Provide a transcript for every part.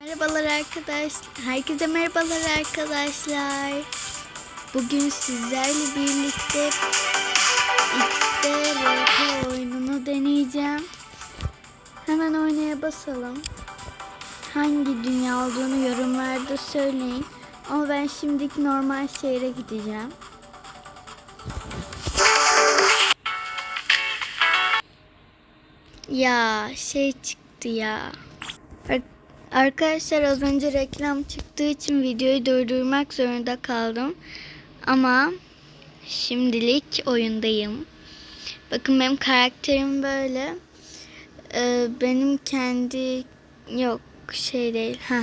Merhabalar arkadaş. Herkese merhabalar arkadaşlar. Bugün sizlerle birlikte X'de RP oyununu deneyeceğim. Hemen oynaya basalım. Hangi dünya olduğunu yorumlarda söyleyin. Ama ben şimdilik normal şehre gideceğim. Ya şey çıktı ya. Ar- Arkadaşlar az önce reklam çıktığı için videoyu durdurmak zorunda kaldım. Ama şimdilik oyundayım. Bakın benim karakterim böyle. Ee, benim kendi yok şey değil. Ha.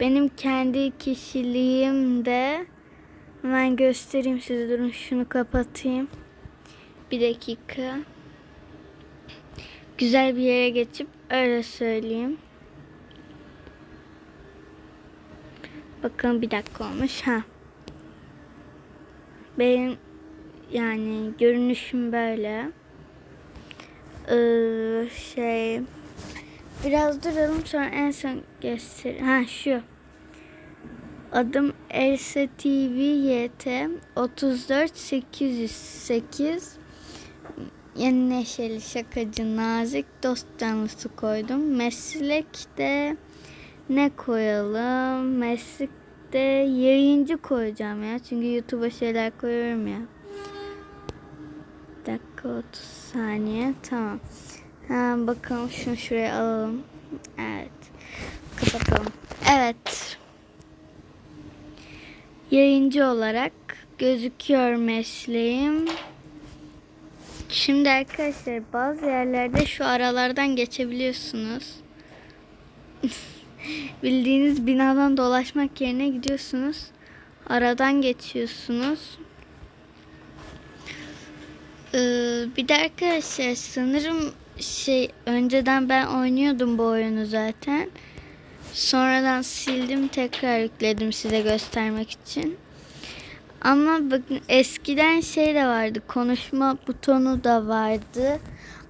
Benim kendi kişiliğim de hemen göstereyim size durun şunu kapatayım. Bir dakika. Güzel bir yere geçip öyle söyleyeyim. Bakın bir dakika olmuş. Ha. Benim yani görünüşüm böyle. Ee, şey biraz duralım sonra en son göster. Ha şu. Adım Elsa TV YT 34 808 Yeni neşeli, şakacı, nazik, dost canlısı koydum. Meslekte ne koyalım? Meslekte yayıncı koyacağım ya. Çünkü YouTube'a şeyler koyuyorum ya. Bir dakika 30 saniye. Tamam. Ha, bakalım şunu şuraya alalım. Evet. Kapatalım. Evet. Yayıncı olarak gözüküyor mesleğim. Şimdi arkadaşlar bazı yerlerde şu aralardan geçebiliyorsunuz. Bildiğiniz binadan dolaşmak yerine gidiyorsunuz. Aradan geçiyorsunuz. Ee, bir de arkadaşlar sanırım şey önceden ben oynuyordum bu oyunu zaten. Sonradan sildim tekrar yükledim size göstermek için. Ama bakın eskiden şey de vardı. Konuşma butonu da vardı.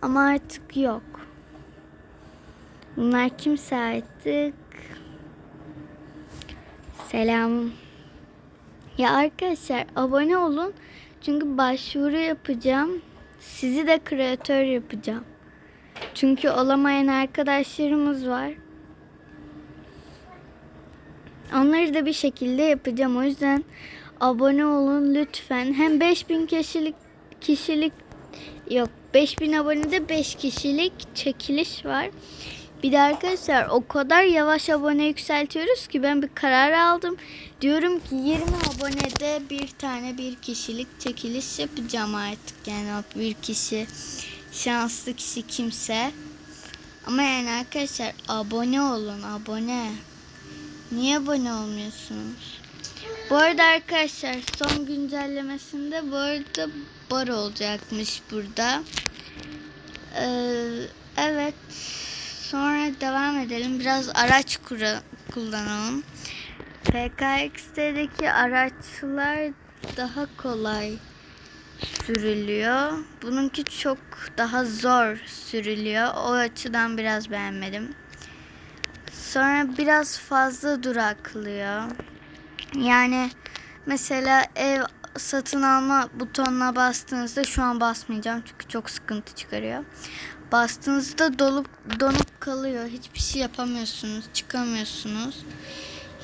Ama artık yok. Bunlar kimse artık. Selam. Ya arkadaşlar abone olun. Çünkü başvuru yapacağım. Sizi de kreatör yapacağım. Çünkü olamayan arkadaşlarımız var. Onları da bir şekilde yapacağım. O yüzden abone olun lütfen. Hem 5000 kişilik kişilik yok 5000 abonede 5 kişilik çekiliş var. Bir de arkadaşlar o kadar yavaş abone yükseltiyoruz ki ben bir karar aldım. Diyorum ki 20 abonede bir tane bir kişilik çekiliş yapacağım artık. Yani o bir kişi şanslı kişi kimse. Ama yani arkadaşlar abone olun abone. Niye abone olmuyorsunuz? Bu arada arkadaşlar son güncellemesinde bu arada bar olacakmış burada. Ee, evet. Sonra devam edelim. Biraz araç kura, kullanalım. PKX'deki araçlar daha kolay sürülüyor. Bununki çok daha zor sürülüyor. O açıdan biraz beğenmedim. Sonra biraz fazla duraklıyor. Yani mesela ev satın alma butonuna bastığınızda şu an basmayacağım çünkü çok sıkıntı çıkarıyor. Bastığınızda dolup donup kalıyor. Hiçbir şey yapamıyorsunuz, çıkamıyorsunuz.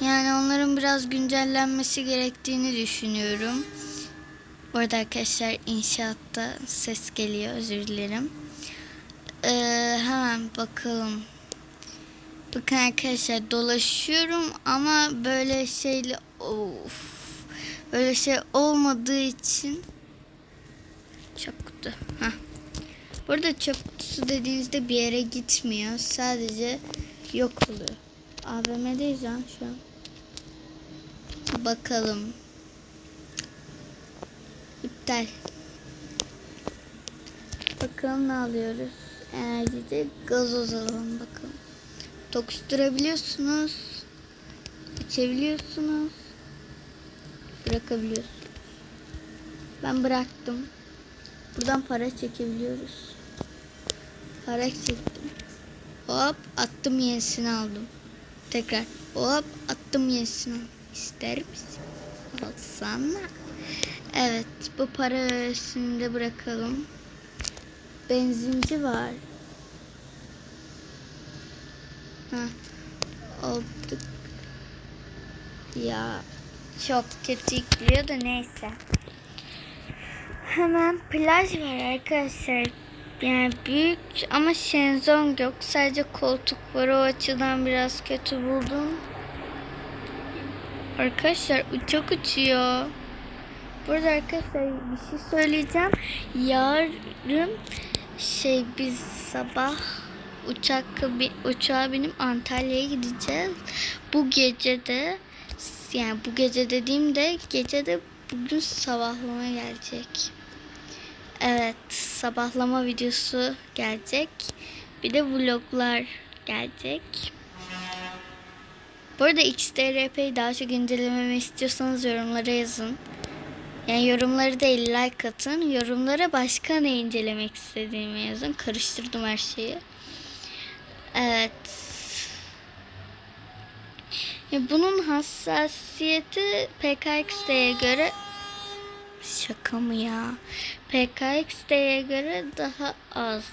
Yani onların biraz güncellenmesi gerektiğini düşünüyorum. Bu arkadaşlar inşaatta ses geliyor. Özür dilerim. Ee, hemen bakalım. Bakın arkadaşlar dolaşıyorum ama böyle şeyle of böyle şey olmadığı için kutu. Heh. Burada çöp kutusu dediğinizde bir yere gitmiyor. Sadece yok oluyor. AVM'deyiz lan şu an. Bakalım. İptal. Bakalım ne alıyoruz. Enerjide gazoz alalım bakalım. Tokuşturabiliyorsunuz. İçebiliyorsunuz. Bırakabiliyorsunuz. Ben bıraktım. Buradan para çekebiliyoruz. Para çektim. Hop attım yenisini aldım. Tekrar hop attım yenisini. İster misin? Alsana. Evet bu parasını da bırakalım. Benzinci var. Ha, olduk. Ya çok kötü yıkılıyor da neyse. Hemen plaj var arkadaşlar. Yani büyük ama şenzong yok. Sadece koltuk var. O açıdan biraz kötü buldum. Arkadaşlar uçak uçuyor. Burada arkadaşlar bir şey söyleyeceğim. Yarın şey biz sabah uçak uçağa binip Antalya'ya gideceğiz. Bu gece de yani bu gece dediğimde gece de bugün sabahlama gelecek. Evet, sabahlama videosu gelecek. Bir de vloglar gelecek. Bu arada XDRP'yi daha çok incelememi istiyorsanız yorumlara yazın. Yani yorumları değil like atın. Yorumlara başka ne incelemek istediğimi yazın. Karıştırdım her şeyi. Evet. Bunun hassasiyeti PKXD'ye göre şaka mı ya? PKXD'ye göre daha az.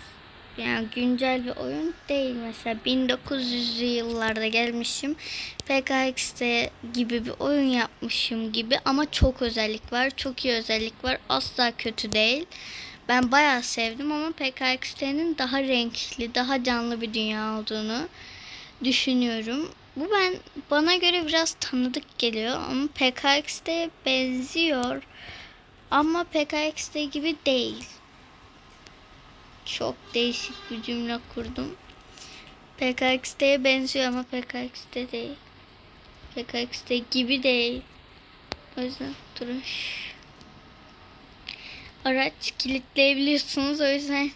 Yani güncel bir oyun değil. Mesela 1900'lü yıllarda gelmişim. PKXD gibi bir oyun yapmışım gibi ama çok özellik var. Çok iyi özellik var. Asla kötü değil. Ben bayağı sevdim ama PKXD'nin daha renkli, daha canlı bir dünya olduğunu düşünüyorum. Bu ben bana göre biraz tanıdık geliyor ama PKXD'ye benziyor. Ama PKXD gibi değil. Çok değişik bir cümle kurdum. PKXD'ye benziyor ama PKXD değil. PKXD gibi değil. O yüzden durun. Araç kilitleyebiliyorsunuz o yüzden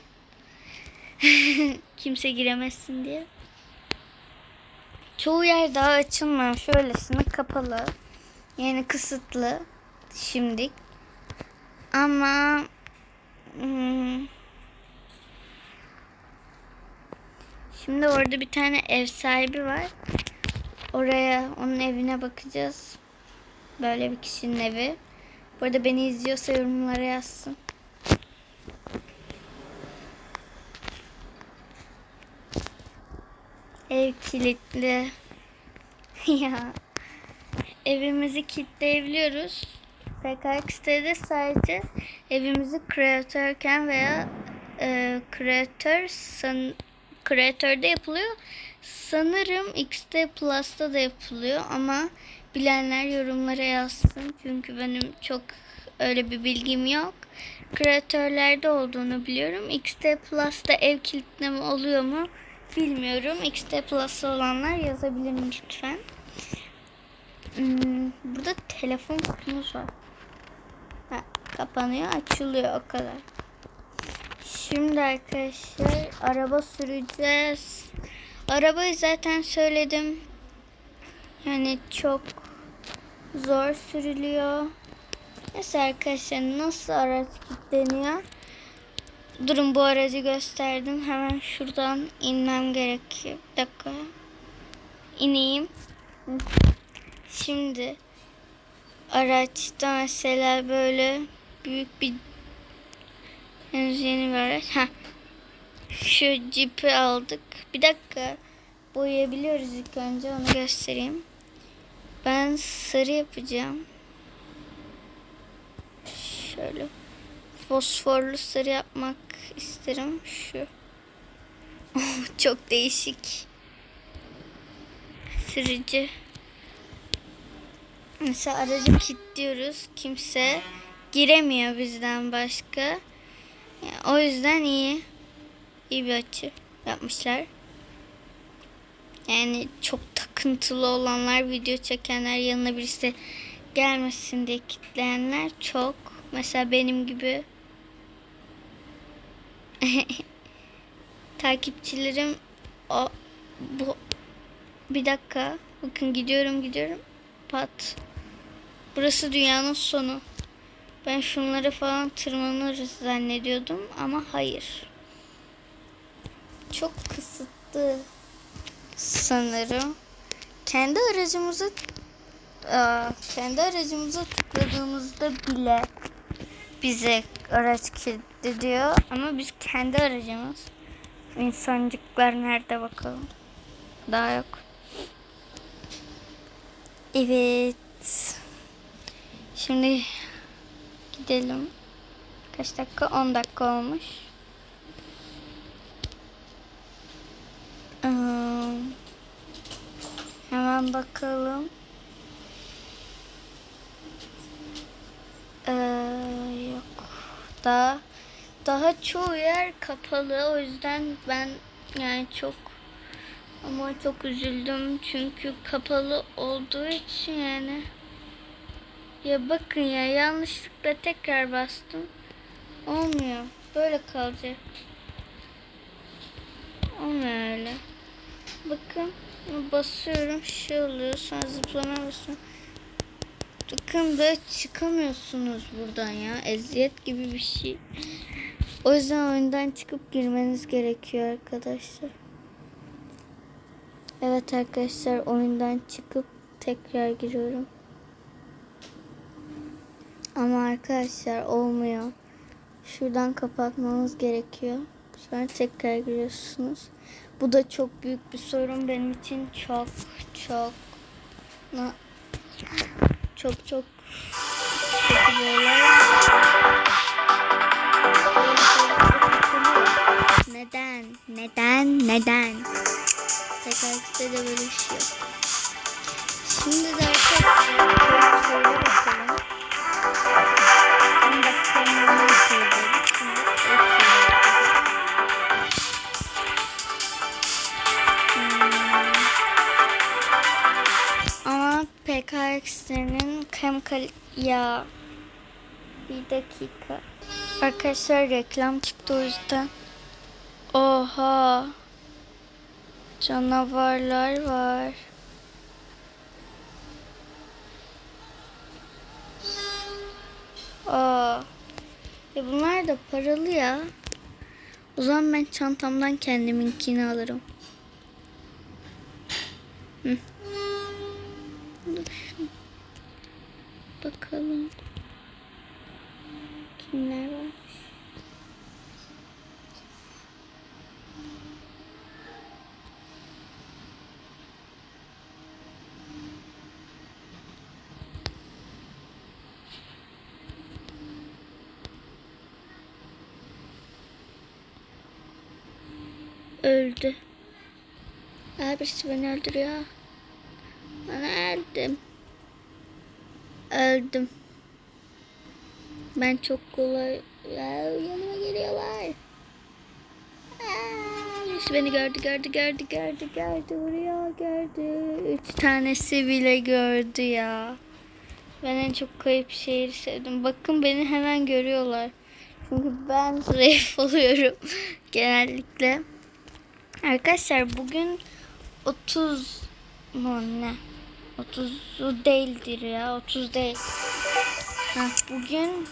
kimse giremezsin diye. Çoğu yer daha açılmıyor. Şöylesine kapalı. Yani kısıtlı. Şimdilik. Ama hmm, şimdi orada bir tane ev sahibi var. Oraya onun evine bakacağız. Böyle bir kişinin evi. Bu arada beni izliyorsa yorumlara yazsın. Ev kilitli. ya. Evimizi kilitleyebiliyoruz. PKX'de sadece evimizi kreatörken veya e, kreatör san, kreatörde yapılıyor. Sanırım XD Plus'ta da yapılıyor ama bilenler yorumlara yazsın. Çünkü benim çok öyle bir bilgim yok. Kreatörlerde olduğunu biliyorum. XD Plus'ta ev kilitleme oluyor mu bilmiyorum. XD Plus olanlar yazabilir mi lütfen? Hmm, burada telefon kutumuz var. Kapanıyor, açılıyor o kadar. Şimdi arkadaşlar araba süreceğiz. Arabayı zaten söyledim. Yani çok zor sürülüyor. Neyse arkadaşlar nasıl araç kilitleniyor? Durun bu aracı gösterdim. Hemen şuradan inmem gerekiyor. Bir dakika. İneyim. Şimdi araçta mesela böyle büyük bir henüz yeni bir araç. Ha. Şu cipi aldık. Bir dakika. Boyayabiliyoruz ilk önce onu göstereyim. Ben sarı yapacağım. Şöyle fosforlu sarı yapmak isterim. Şu. Çok değişik. Sürücü. Mesela aracı kilitliyoruz. Kimse giremiyor bizden başka. Yani o yüzden iyi. İyi bir açı yapmışlar. Yani çok takıntılı olanlar, video çekenler, yanına birisi gelmesin diye kitleyenler çok. Mesela benim gibi takipçilerim o bu bir dakika bakın gidiyorum gidiyorum pat burası dünyanın sonu ben şunları falan tırmanırız zannediyordum ama hayır çok kısıtlı sanırım kendi aracımızı Aa, kendi aracımıza tıkladığımızda bile bize araç kilitli diyor ama biz kendi aracımız. İnsancıklar nerede bakalım? Daha yok. Evet. Şimdi gidelim. Kaç dakika? 10 dakika olmuş. Ee, hemen bakalım. Ee, yok. Daha daha çoğu yer kapalı. O yüzden ben yani çok ama çok üzüldüm çünkü kapalı olduğu için yani. Ya bakın ya yanlışlıkla tekrar bastım. Olmuyor. Böyle kalacak. Olmuyor öyle. Bakın basıyorum şey oluyor sonra zıplama basıyorum. Bakın böyle çıkamıyorsunuz buradan ya. Eziyet gibi bir şey. O yüzden oyundan çıkıp girmeniz gerekiyor arkadaşlar. Evet arkadaşlar oyundan çıkıp tekrar giriyorum. Ama arkadaşlar olmuyor. Şuradan kapatmanız gerekiyor. Sonra tekrar giriyorsunuz. Bu da çok büyük bir sorun benim için. Çok çok çok çok. Neden? Neden? Neden? Tekrarda de böyle şey yok. Şimdi de arkadaşlar. Ama PKX'lerin hem ya bir dakika. Arkadaşlar reklam çıktı o yüzden. Oha. Canavarlar var. Aa. Ya bunlar da paralı ya. O zaman ben çantamdan kendiminkini alırım. Hı. Bakalım. Kimler varmış? Öldü. Abisi beni öldürüyor. Ben öldüm. Öldüm. Ben çok kolay... Ya, yanıma geliyorlar. Aa, Birisi beni gördü, gördü, gördü, gördü, gördü. Vuruyor, gördü. Üç tanesi bile gördü ya. Ben en çok kayıp şehri sevdim. Bakın beni hemen görüyorlar. Çünkü ben zayıf oluyorum genellikle. Arkadaşlar bugün 30 mu ne? 30 değildir ya. 30 değil. Ha, bugün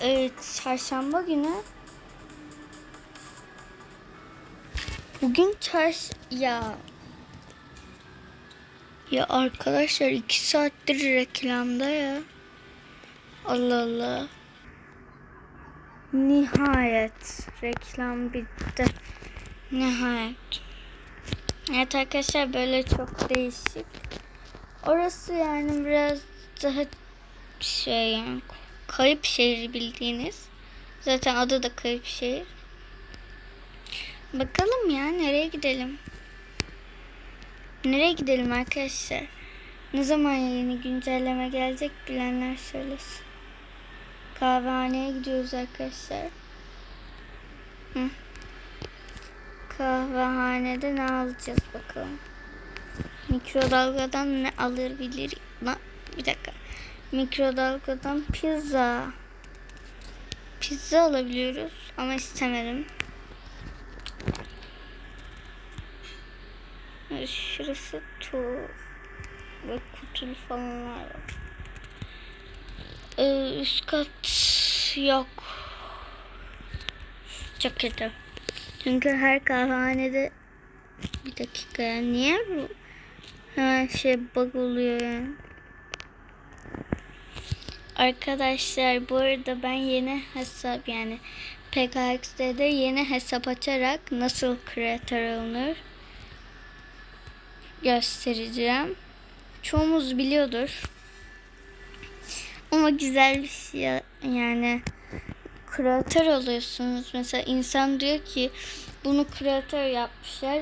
evet çarşamba günü Bugün çarş ya ya arkadaşlar iki saattir reklamda ya. Allah Allah. Nihayet reklam bitti. Nihayet. Evet arkadaşlar böyle çok değişik. Orası yani biraz daha şey yani kayıp şehri bildiğiniz. Zaten adı da kayıp şehir. Bakalım ya nereye gidelim? Nereye gidelim arkadaşlar? Ne zaman yeni güncelleme gelecek bilenler söylesin. Kahvehaneye gidiyoruz arkadaşlar. Hı. Kahvehanede ne alacağız bakalım. Mikrodalgadan ne alabilir? Na, bir dakika. Mikrodalgadan pizza. Pizza alabiliyoruz ama istemedim. Şurası tu ve kutulu falan var. Ee, üst kat yok. Çok kötü. Çünkü her kahvehanede Bir dakika ya niye bu hemen şey bug oluyor yani. Arkadaşlar bu arada ben yeni hesap yani PKX'de yeni hesap açarak nasıl creator olunur göstereceğim. Çoğumuz biliyordur. Ama güzel bir şey ya- yani kreatör oluyorsunuz. Mesela insan diyor ki bunu kreatör yapmışlar.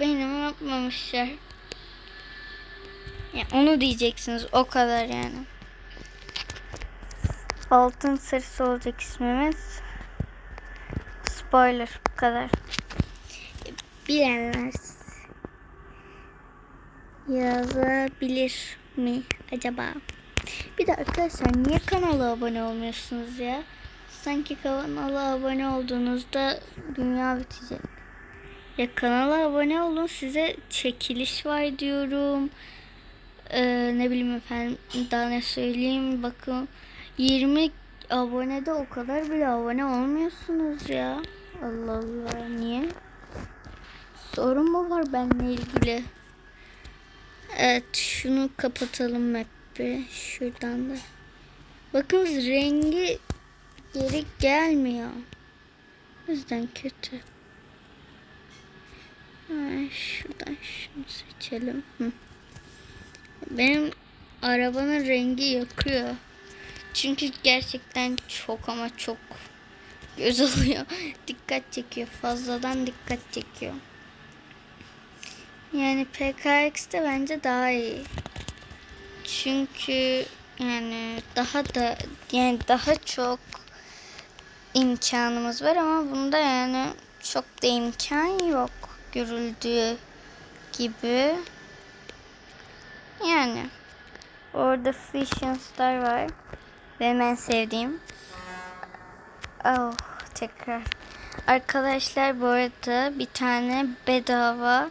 Benim yapmamışlar. Yani onu diyeceksiniz o kadar yani. Altın sarısı olacak ismimiz. Spoiler bu kadar. Bilenler yazabilir mi acaba? Bir de arkadaşlar niye kanala abone olmuyorsunuz ya? Sanki kanala abone olduğunuzda dünya bitecek. Ya kanala abone olun size çekiliş var diyorum. Ee, ne bileyim efendim daha ne söyleyeyim bakın 20 abonede o kadar bile abone olmuyorsunuz ya. Allah Allah niye? Sorun mu var benimle ilgili? Evet şunu kapatalım hep bir şuradan da. Bakın rengi geri gelmiyor. O yüzden kötü. Ha, şuradan şunu seçelim. Benim arabanın rengi yakıyor. Çünkü gerçekten çok ama çok göz oluyor. dikkat çekiyor. Fazladan dikkat çekiyor. Yani PKX'de bence daha iyi. Çünkü yani daha da yani daha çok imkanımız var ama bunda yani çok da imkan yok görüldüğü gibi. Yani orada Fission Star var. Benim en sevdiğim. Oh tekrar. Arkadaşlar bu arada bir tane bedava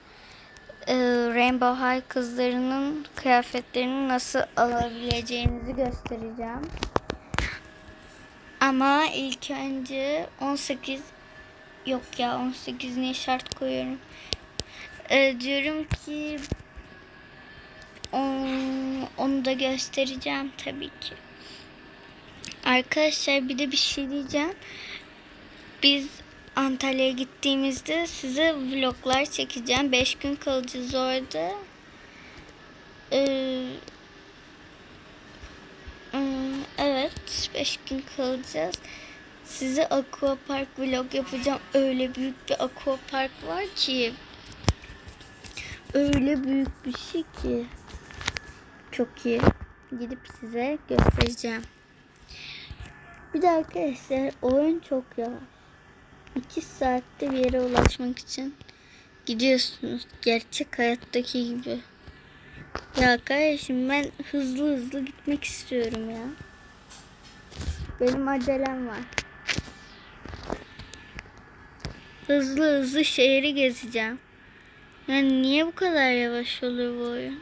e, Rainbow High kızlarının kıyafetlerini nasıl alabileceğinizi göstereceğim. Ama ilk önce 18 yok ya 18 niye şart koyuyorum. E, diyorum ki on- onu da göstereceğim tabii ki. Arkadaşlar bir de bir şey diyeceğim. Biz Antalya'ya gittiğimizde size vloglar çekeceğim. 5 gün kalacağız orada. Ee, ım, evet 5 gün kalacağız. Size aqua park vlog yapacağım. Öyle büyük bir aqua park var ki. Öyle büyük bir şey ki. Çok iyi. Gidip size göstereceğim. Bir de arkadaşlar oyun çok yavaş. 2 saatte bir yere ulaşmak için gidiyorsunuz. Gerçek hayattaki gibi. Ya kardeşim ben hızlı hızlı gitmek istiyorum ya. Benim acelem var. Hızlı hızlı şehri gezeceğim. Yani niye bu kadar yavaş oluyor bu oyun?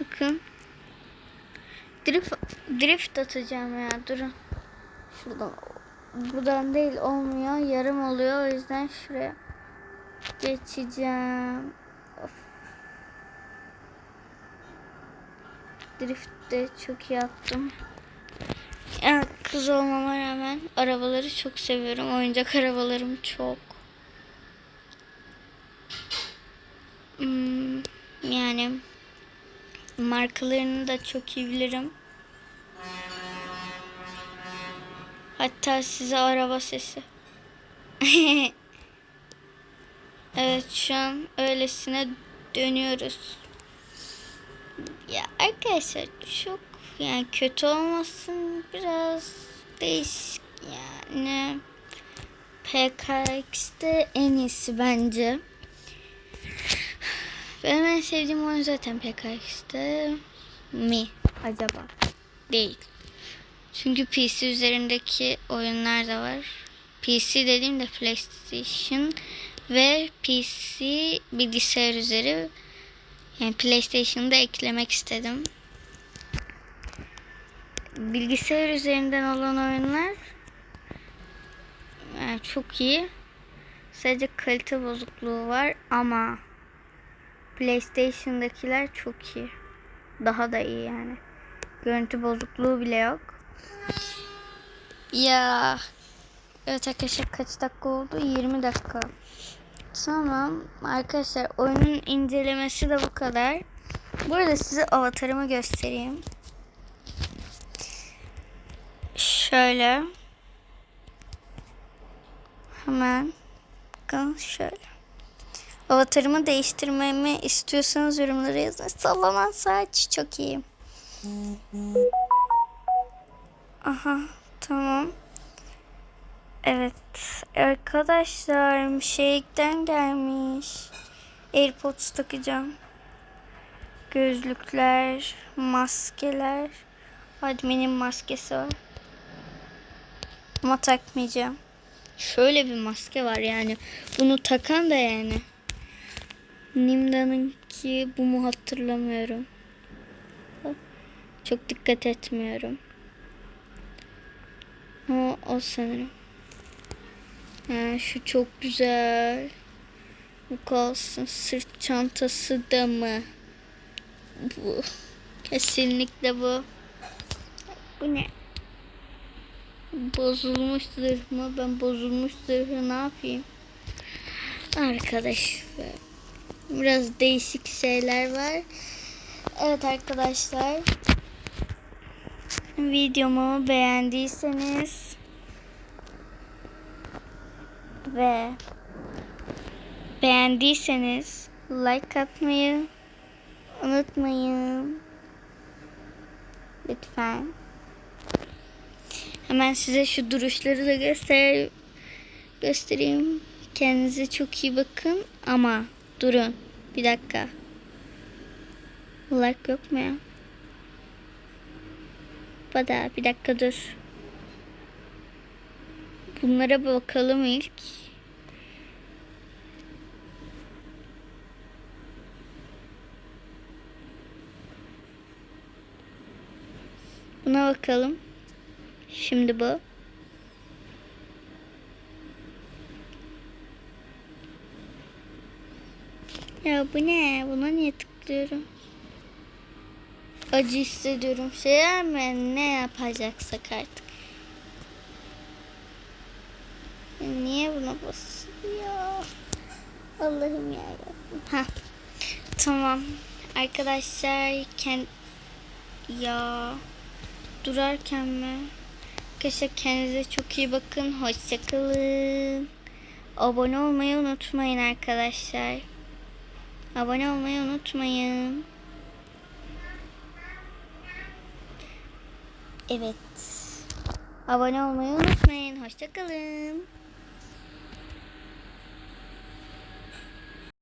Bakın. Drift, drift atacağım ya durun. Şuradan buradan değil olmuyor. Yarım oluyor. O yüzden şuraya geçeceğim. Of. Drift de çok iyi yaptım. Ya kız olmama rağmen arabaları çok seviyorum. Oyuncak arabalarım çok. Hmm, yani markalarını da çok iyi bilirim. Hatta size araba sesi. evet şu an öylesine dönüyoruz. Ya arkadaşlar çok yani kötü olmasın biraz değişik yani. PKX'de en iyisi bence. Benim en sevdiğim oyun zaten PKX'de mi acaba? Değil. Çünkü PC üzerindeki oyunlar da var. PC dediğimde PlayStation ve PC bilgisayar üzeri yani PlayStation'da eklemek istedim. Bilgisayar üzerinden olan oyunlar yani çok iyi. Sadece kalite bozukluğu var ama PlayStation'dakiler çok iyi. Daha da iyi yani. Görüntü bozukluğu bile yok. Ya Evet arkadaşlar kaç dakika oldu? 20 dakika. Tamam arkadaşlar oyunun incelemesi de bu kadar. Burada size avatarımı göstereyim. Şöyle. Hemen. Bakın şöyle. Avatarımı değiştirmemi istiyorsanız yorumlara yazın. Sallanan saç çok iyi. Aha tamam. Evet arkadaşlar şeyden gelmiş. Airpods takacağım. Gözlükler, maskeler. Admin'in maskesi var. Ama takmayacağım. Şöyle bir maske var yani. Bunu takan da yani. Nimda'nın ki bu mu hatırlamıyorum. Çok dikkat etmiyorum. Ama o sanırım. Ha, şu çok güzel. Bu kalsın. Sırt çantası da mı? Bu. Kesinlikle bu. Bu ne? Bozulmuş zırh mı? Ben bozulmuş zırhı ne yapayım? Arkadaşlar. Biraz değişik şeyler var. Evet arkadaşlar. Videomu beğendiyseniz ve beğendiyseniz like atmayı unutmayın. Lütfen. Hemen size şu duruşları da göster göstereyim. Kendinize çok iyi bakın ama durun. Bir dakika. Like yok mu ya? Bada bir dakika dur. Bunlara bakalım ilk. Buna bakalım. Şimdi bu. Ya bu ne? Buna niye tıklıyorum? Acı hissediyorum. Şey mi? Ne yapacaksak artık. Niye buna basıyor? Allah'ım ya. Ha. Tamam. Arkadaşlar kend ya durarken mi? Arkadaşlar kendinize çok iyi bakın. Hoşçakalın. Abone olmayı unutmayın arkadaşlar. Abone olmayı unutmayın. Evet. Abone olmayı unutmayın. Hoşçakalın.